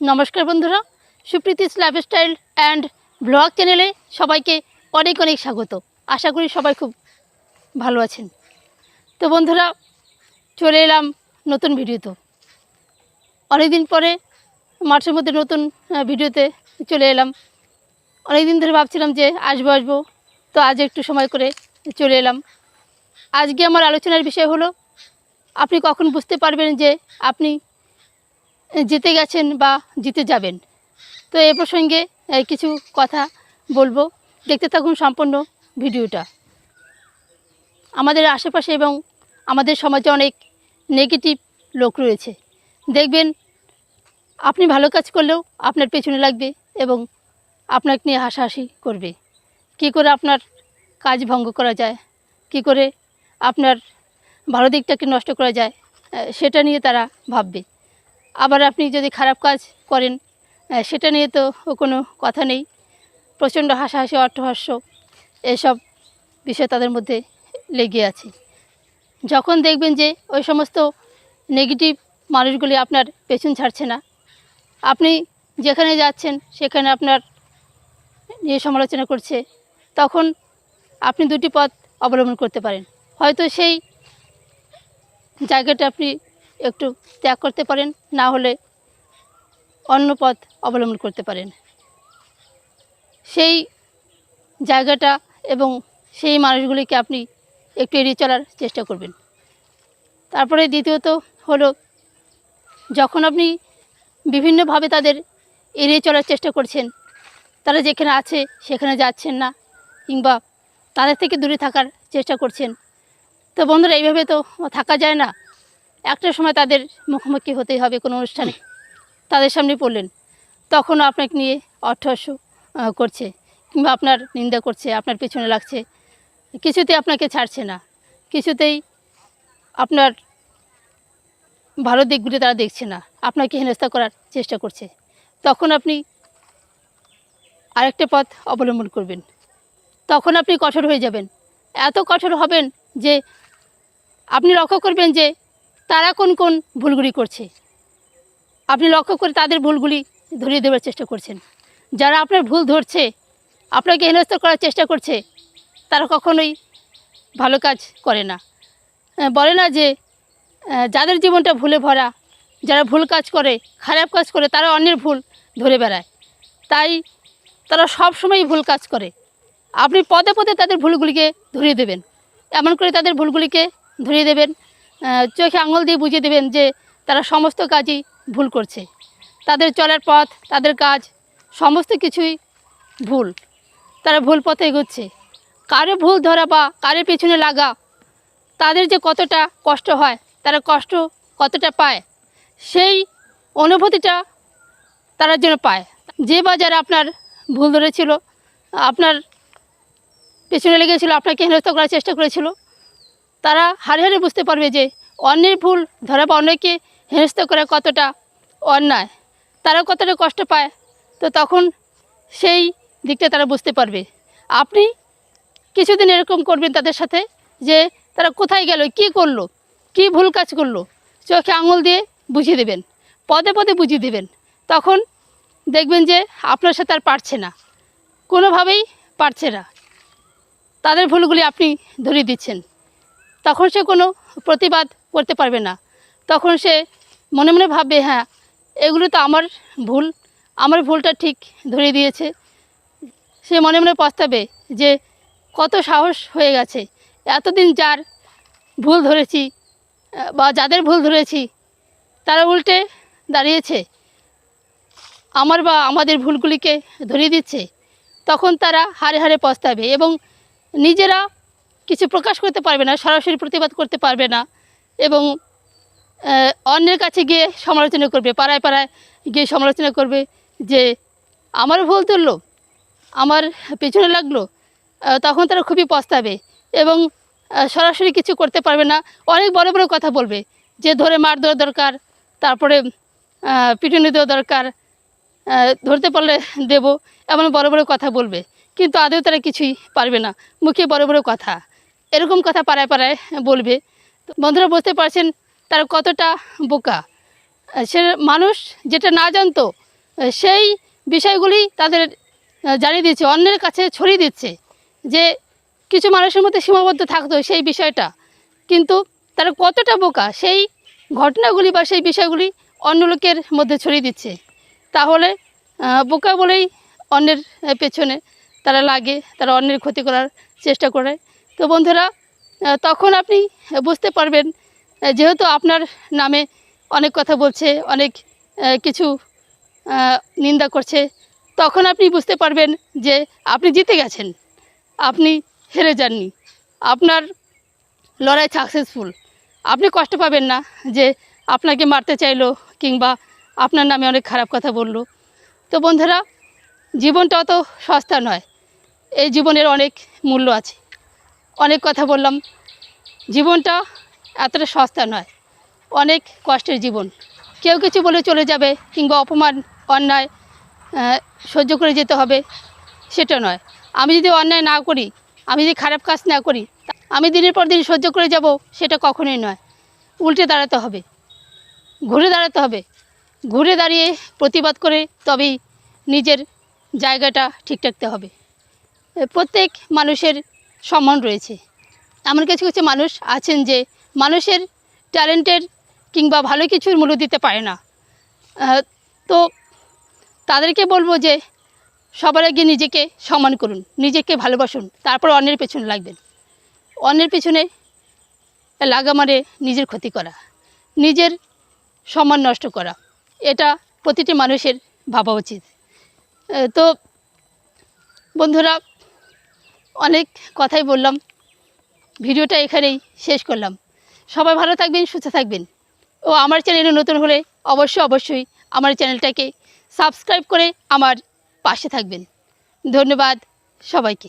নমস্কার বন্ধুরা Supriti's lifestyle and blog চ্যানেলে সবাইকে অনেক অনেক স্বাগত। আশা করি সবাই খুব ভালো আছেন। তো বন্ধুরা, চলে এলাম নতুন ভিডিওতে। অনেকদিন পরে মার্চের মধ্যে নতুন ভিডিওতে চলে এলাম। অনেক দিন ধরে ভাবছিলাম যে আসব আসব। তো আজ একটু সময় করে চলে এলাম। আজকে আমার আলোচনার বিষয় হলো, আপনি কখন বুঝতে পারবেন যে আপনি জিতে গেছেন বা জিতে যাবেন। তো এ প্রসঙ্গে কিছু কথা বলব। দেখতে থাকুন সম্পূর্ণ ভিডিওটা। আমাদের আশেপাশে এবং আমাদের সমাজে অনেক নেগেটিভ লোক রয়েছে। দেখবেন, আপনি ভালো কাজ করলেও আপনার পেছনে লাগবে এবং আপনাকে নিয়ে হাসাহাসি করবে। কি করে আপনার কাজ ভঙ্গ করা যায়? কি করে আপনার ভালো দিকটাকে নষ্ট করা যায়? সেটা নিয়ে তারা ভাববে। আবার আপনি যদি খারাপ কাজ করেন সেটা নিয়ে তো কোনো কথা নেই। প্রচণ্ড হাসাহাসি, অট্টহাস্য, এসব বিষয় তাদের মধ্যে লেগে আছে। যখন দেখবেন যে ওই সমস্ত নেগেটিভ মানুষগুলি আপনার পেছন ছাড়ছে না, আপনি যেখানে যাচ্ছেন সেখানে আপনার নিয়ে সমালোচনা করছে, তখন আপনি দুটি পথ অবলম্বন করতে পারেন। হয়তো সেই জায়গাটা আপনি একটু ত্যাগ করতে পারেন, না হলে অন্য পথ অবলম্বন করতে পারেন। সেই জায়গাটা এবং সেই মানুষগুলিকে আপনি একটু এড়িয়ে চলার চেষ্টা করবেন। তারপরে দ্বিতীয়ত হলো, যখন আপনি বিভিন্নভাবে তাদের এড়িয়ে চলার চেষ্টা করছেন, তারা যেখানে আছে সেখানে যাচ্ছেন না কিংবা তাদের থেকে দূরে থাকার চেষ্টা করছেন, তো বন্ধুরা এইভাবে তো থাকা যায় না। একটা সময় তাদের মুখোমুখি হতেই হবে কোনো অনুষ্ঠানে। তাদের সামনে পড়লেন। তখনও আপনাকে নিয়ে আহ, করছে কিংবা আপনার নিন্দা করছে আপনার পেছনে লাগছে। কিছুতেই আপনাকে ছাড়ছে না। কিছুতেই আপনার ভালো দিকগুলি তারা দেখছে না। আপনাকে হেনস্থা করার চেষ্টা করছে। তখন আপনি আরেকটা পথ অবলম্বন করবেন। তখন আপনি কঠোর হয়ে যাবেন। এত কঠোর হবেন যে আপনি লক্ষ্য করবেন যে তারা কোন কোন ভুলগুলি করছে? আপনি লক্ষ্য করে তাদের ভুলগুলি ধরিয়ে দেওয়ার চেষ্টা করছেন। যারা আপনার ভুল ধরছে, আপনাকে হেনস্থ করার চেষ্টা করছে, তারা কখনোই ভালো কাজ করে না। বলে না যে যাদের জীবনটা ভুলে ভরা, যারা ভুল কাজ করে, খারাপ কাজ করে, তারা অন্যের ভুল ধরে বেড়ায়। তাই তারা সব সময় ভুল কাজ করে। আপনি পদে পদে তাদের ভুলগুলিকে ধরিয়ে দেবেন। এমন করে তাদের ভুলগুলিকে ধরিয়ে দেবেন চোখে আঙুল দিয়ে বুঝিয়ে দেবেন যে তারা সমস্ত কাজই ভুল করছে। তাদের চলার পথ, তাদের কাজ, সমস্ত কিছুই ভুল। তারা ভুল পথে এগোচ্ছে। কারও ভুল ধরা বা কারোর পেছনে লাগা, তাদের যে কতটা কষ্ট হয়, তারা কষ্ট কতটা পায়, সেই অনুভূতিটা তারা যেন পায়। যে বা যারা আপনার ভুল ধরেছিল, আপনার পেছনে লেগেছিল, আপনাকে হেনস্থা করার চেষ্টা করেছিল তারা হারে হারে বুঝতে পারবে যে অন্যের ভুল ধরা বা অন্যকে হেনস্থা করা কতটা অন্যায়। তারা কতটা কষ্ট পায়, তো তখন সেই দিকটা তারা বুঝতে পারবে। আপনি কিছুদিন এরকম করবেন তাদের সাথে যে তারা কোথায় গেল, কি করল, কি ভুল কাজ করল, চোখে আঙুল দিয়ে বুঝিয়ে দেবেন, পদে পদে বুঝিয়ে দেবেন। তখন দেখবেন যে আপনার সাথে আর পারছে না, কোনোভাবেই পারছে না। তাদের ভুলগুলি আপনি ধরিয়ে দিচ্ছেন। তখন সে কোনো প্রতিবাদ করতে পারবে না। তখন সে মনে মনে ভাববে হ্যাঁ এগুলো তো আমার ভুল। আমার ভুলটা ঠিক ধরিয়ে দিয়েছে। সে মনে মনে পস্তাবে যে, কত সাহস হয়ে গেছে। এতদিন যার ভুল ধরেছি, বা যাদের ভুল ধরেছি, তারা উল্টে দাঁড়িয়েছে। আমার বা আমাদের ভুলগুলিকে ধরিয়ে দিচ্ছে। তখন তারা হারে হারে পস্তাবে এবং নিজেরা কিছু প্রকাশ করতে পারবে না, সরাসরি প্রতিবাদ করতে পারবে না এবং অন্যের কাছে গিয়ে সমালোচনা করবে, পাড়ায় পাড়ায় গিয়ে সমালোচনা করবে যে, আমার ভুল ধরলো আমার পেছনে লাগল। তখন তারা খুবই পস্তাবে এবং সরাসরি কিছু করতে পারবে না। অনেক বড় বড় কথা বলবে যে, ধরে মার দেওয়া দরকার, তারপরে পিটুনি দেওয়া দরকার ধরতে পারলে দেব, এমন বড় বড় কথা বলবে। কিন্তু আদৌ তারা কিছুই পারবে না। মুখে বড় বড় কথা। এরকম কথা পাড়ায় পাড়ায় বলবে। বন্ধুরা বুঝতে পারছেন তারা কতটা বোকা। সে মানুষ যেটা না জানতো, সেই বিষয়গুলি তাদের জানিয়ে দিচ্ছে অন্যের কাছে ছড়িয়ে দিচ্ছে যে কিছু মানুষের মধ্যে সীমাবদ্ধ থাকতো সেই বিষয়টা। কিন্তু তারা কতটা বোকা, সেই ঘটনাগুলি বা সেই বিষয়গুলি অন্য লোকের মধ্যে ছড়িয়ে দিচ্ছে। তাহলে বোকা বলেই অন্যের পেছনে তারা লাগে, তারা অন্যের ক্ষতি করার চেষ্টা করে। তো বন্ধুরা তখন আপনি বুঝতে পারবেন যেহেতু আপনার নামে অনেক কথা বলছে, অনেক কিছু নিন্দা করছে, তখন আপনি বুঝতে পারবেন যে আপনি জিতে গেছেন। আপনি হেরে যাননি। আপনার লড়াই সাকসেসফুল আপনি কষ্ট পাবেন না যে আপনাকে মারতে চাইলো কিংবা আপনার নামে অনেক খারাপ কথা বলল। তো বন্ধুরা, জীবনটা অত সস্তা নয়। এই জীবনের অনেক মূল্য আছে। অনেক কথা বললাম। জীবনটা এতটা সস্তা নয়, অনেক কষ্টের জীবন। কেউ কিছু বলে চলে যাবে কিংবা অপমান, অন্যায় সহ্য করে যেতে হবে, সেটা নয়। আমি যদি অন্যায় না করি, আমি যদি খারাপ কাজ না করি, আমি দিনের পর দিন সহ্য করে যাব, সেটা কখনোই নয়। উল্টে দাঁড়াতে হবে, ঘুরে দাঁড়াতে হবে। ঘুরে দাঁড়িয়ে প্রতিবাদ করে তবেই নিজের জায়গাটা ঠিক রাখতে হবে। প্রত্যেক মানুষের সম্মান রয়েছে। এমন কিছু কিছু মানুষ আছেন যে মানুষের ট্যালেন্টের কিংবা ভালো কিছুর মূল্য দিতে পারে না। তো তাদেরকে বলব যে সবার আগে নিজেকে সম্মান করুন, নিজেকে ভালোবাসুন, তারপর অন্যের পেছনে লাগবেন। অন্যের পেছনে লাগা মানে নিজের ক্ষতি করা, নিজের সম্মান নষ্ট করা। এটা প্রতিটি মানুষের ভাবা উচিত। তো বন্ধুরা অনেক কথাই বললাম। ভিডিওটা এখানেই শেষ করলাম। সবাই ভালো থাকবেন, সুস্থ থাকবেন। ও আমার চ্যানেলে নতুন হলে অবশ্যই অবশ্যই আমার চ্যানেলটাকে সাবস্ক্রাইব করে আমার পাশে থাকবেন। ধন্যবাদ সবাইকে।